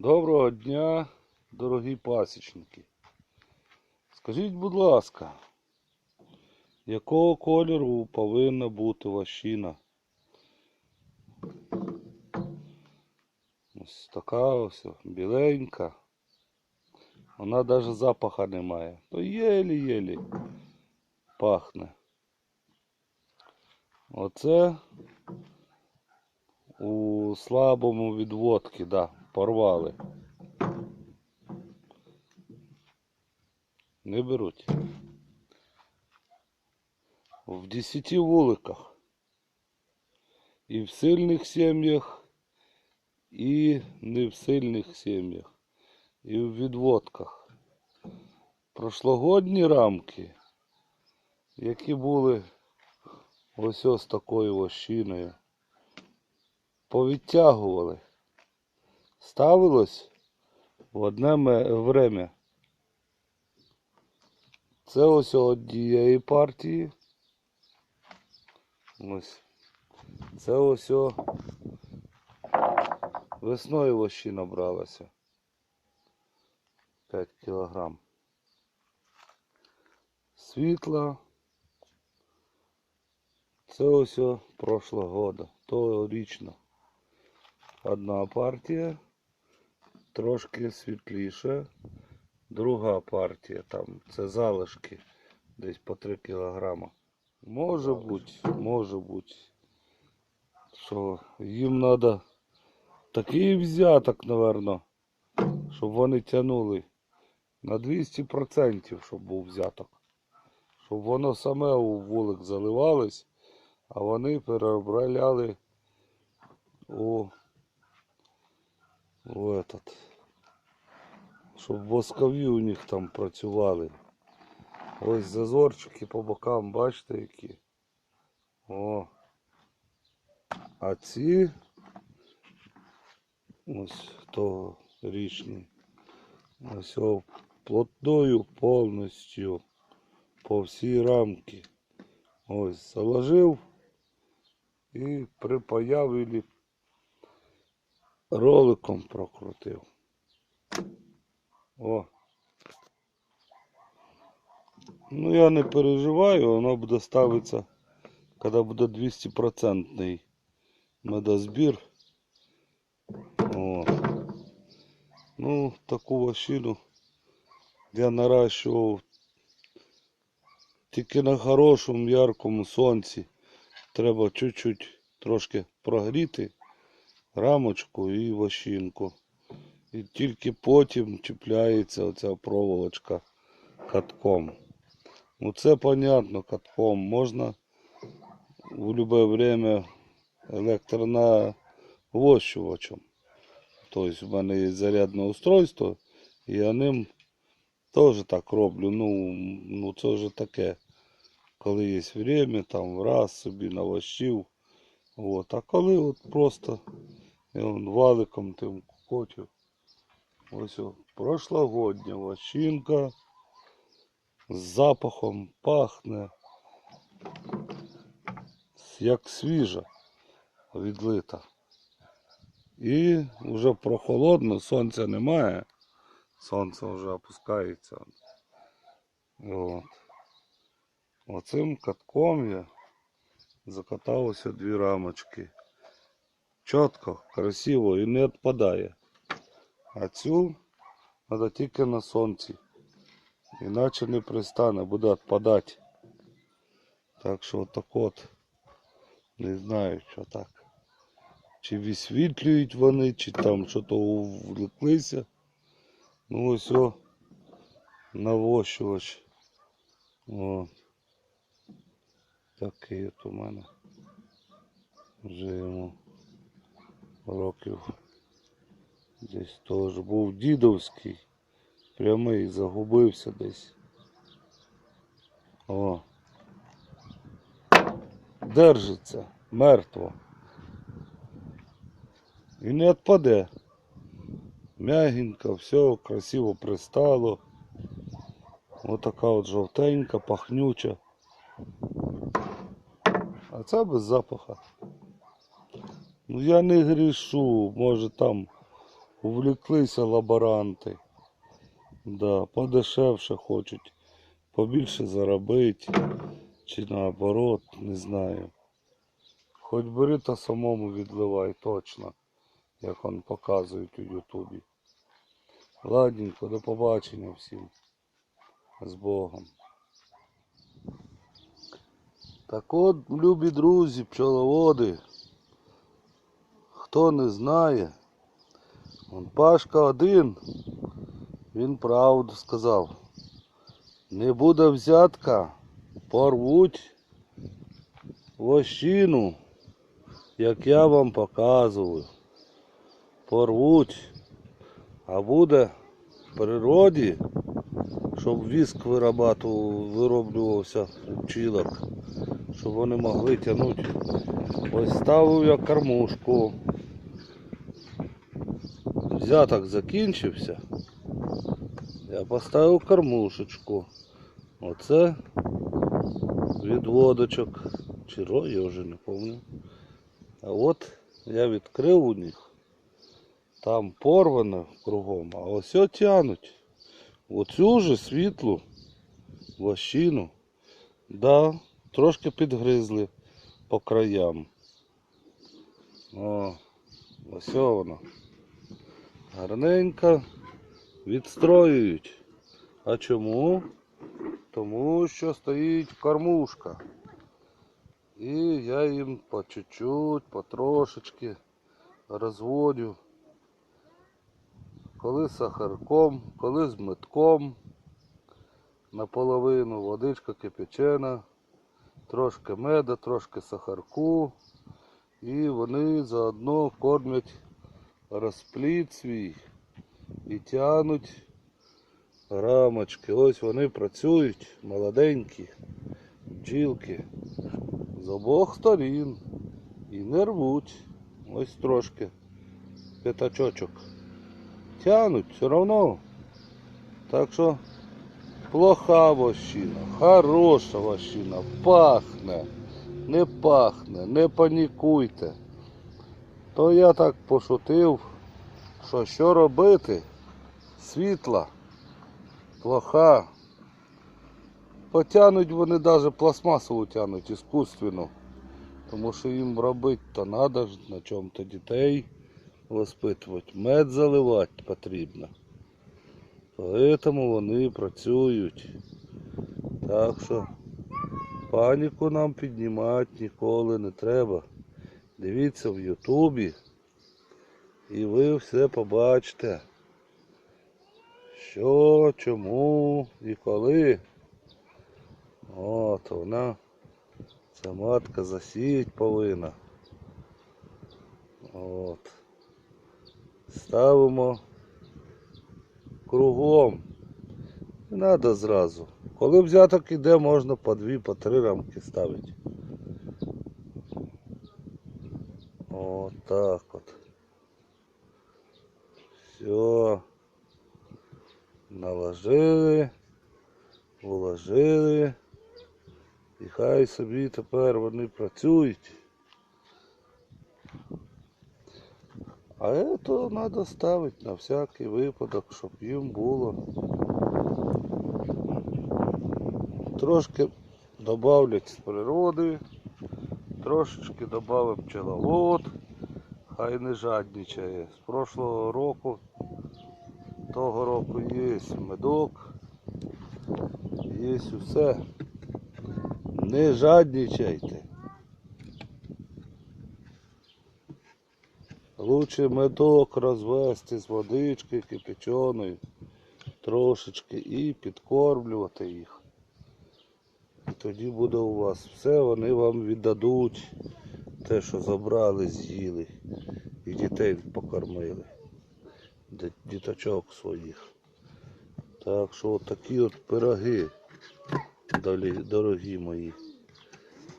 Доброго дня, дорогі пасічники. Скажіть, будь ласка, якого кольору повинна бути ващина? Ось така ось біленька. Вона навіть запаха не має. То єлі-єлі пахне. Оце у слабому відводці, да, порвали. Не беруть. В 10 вуликах. І в сильних сім'ях, і не в сильних сім'ях, і в відводках. Прошлогодні рамки, які були ось ось такою вощиною, повідтягували. Ставилось в одне время. Це ось однієї партії. Ось. Це ось о... весною вощі набралося. 5 кілограм. Світла. Це ось о прошлого года, тогорічно. Одна партія, трошки світліша. Друга партія, там це залишки десь по 3 кілограма. Може бути, може бути, що їм треба такий взяток, напевно, щоб вони тягнули на 200%, щоб був взяток. Щоб воно саме у вулик заливалось, а вони переобраляли у, у этот, щоб воскові у них там працювали. Ось зазорчики по бокам, бачите які. О. А ці ось то річні. Ось плотною повністю по всій рамки. Ось заложив і припаяв или роликом прокрутив. О. Ну я не переживаю, воно буде ставитися, коли буде 200% медозбір. О. Ну, таку вощину я наращував тільки на хорошому яркому сонці. Треба чуть-чуть трошки прогріти рамочку і вощинку. І тільки потім чіпляється оця проволочка катком. Ну це понятно, катком можна в любое время електронавощувачем. Тобто в мене є зарядне устройство, і я ним теж так роблю. Ну, ну це вже таке. Коли є время, там раз собі навощив. От. А коли от просто я вон валиком тим кокотів. Ось прошлогодня вощинка з запахом пахне, як свіжа відлита. І вже прохолодно, сонця немає. Сонце вже опускається. От. Оцим катком я закатав ось дві рамочки. Чітко, красиво і не відпадає. А цю треба тільки на сонці. Іначе не пристане, буде відпадати. Так що отак от. Не знаю, що так. Чи висвітлюють вони, чи там що то увлеклися. Ну ось о, навощувач. О. Такий от у мене. Вже йому років десь теж був дідовський. Прямий загубився десь. О. Держиться мертво. І не відпаде. Мягенько, все красиво пристало. Отака от жовтенька, пахнюча. А це без запаха. Ну я не грішу, може там увлеклися лаборанти. Да, подешевше хочуть, побільше заробити, чи наоборот, не знаю. Хоч бери та самому відливай точно, як он показують у Ютубі. Ладненько, до побачення всім. З Богом. Так от, любі друзі, пчеловоди. Хто не знає, он Пашка один, він правду сказав. Не буде взятка, порвуть вощину, як я вам показую. Порвуть. А буде в природі, щоб віск вироблювався пчілок, щоб вони могли тягнути. Ось ставив я кормушку. Взяток закінчився. Я поставив кормушечку. Оце відводочок. Чи ро, я вже не пам'ятаю. А от я відкрив у них. Там порвано кругом, а ось тянуть. Оцю же світлу вощину. Да, трошки підгризли по краям. О, ось воно. Гарненько відстроюють. А чому? Тому що стоїть кормушка. І я їм по чуть-чуть, потрошечки розводю. Коли з сахарком, коли з метком. Наполовину водичка кипячена, трошки меда, трошки сахарку. І вони заодно кормять розплід свій і тянуть рамочки. Ось вони працюють, молоденькі, бджілки з обох сторін. І не рвуть. Ось трошки п'ятачочок. Тянуть все одно. Так що плоха вощина, хороша вощина, пахне, не пахне, не панікуйте. То я так пошутив, що що робити? Світла, плоха. Потянуть вони навіть пластмасову тянуть іскусственну. Тому що їм робити то треба на чому то дітей воспитувати. Мед заливати потрібно. Тому вони працюють. Так що паніку нам піднімати ніколи не треба. Дивіться в Ютубі і ви все побачите. Що, чому і коли. От вона, ця матка засіять повинна. От. Ставимо кругом. Не треба зразу. Коли взяток іде, можна по дві, по три рамки ставити. От так от. Все. Наложили, уложили. І хай собі тепер вони працюють. А це треба ставити на всякий випадок, щоб їм було. Трошки добавлять з природи, трошечки додамо пчеловод, хай не жадничає. З прошлого року, того року є медок, є все. Не жадничайте. Лучше медок розвести з водички кипяченою трошечки і підкормлювати їх. Тоді буде у вас все, вони вам віддадуть те, що забрали, з'їли. І дітей покормили. Діточок своїх. Так що от такі от пироги, дорогі мої.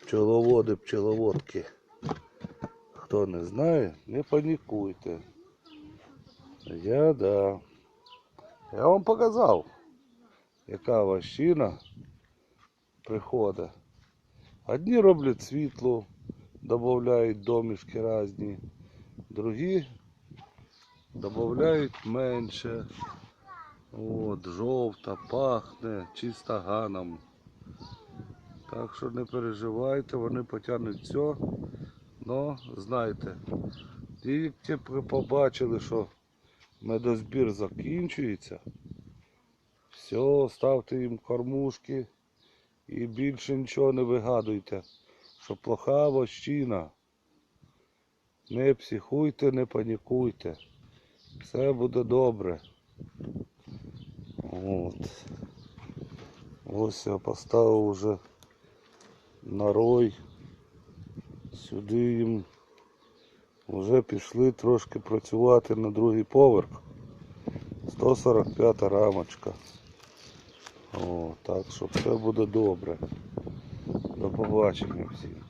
Пчеловоди, пчеловодки. Хто не знає, не панікуйте. Я да. Я вам показав, яка ващина приходить. Одні роблять світло, додають домішки різні, другі додають менше. От, жовта, пахне, чисто ганом. Так що не переживайте, вони потягнуть все. Но знайте, тільки побачили, що медозбір закінчується. Все, ставте їм кормушки і більше нічого не вигадуйте, що плоха вощина. Не психуйте, не панікуйте. Все буде добре. От. Ось я поставив уже на рой. Сюди їм вже пішли трошки працювати на другий поверх. 145 рамочка. О, так що все буде добре. До побачення всім.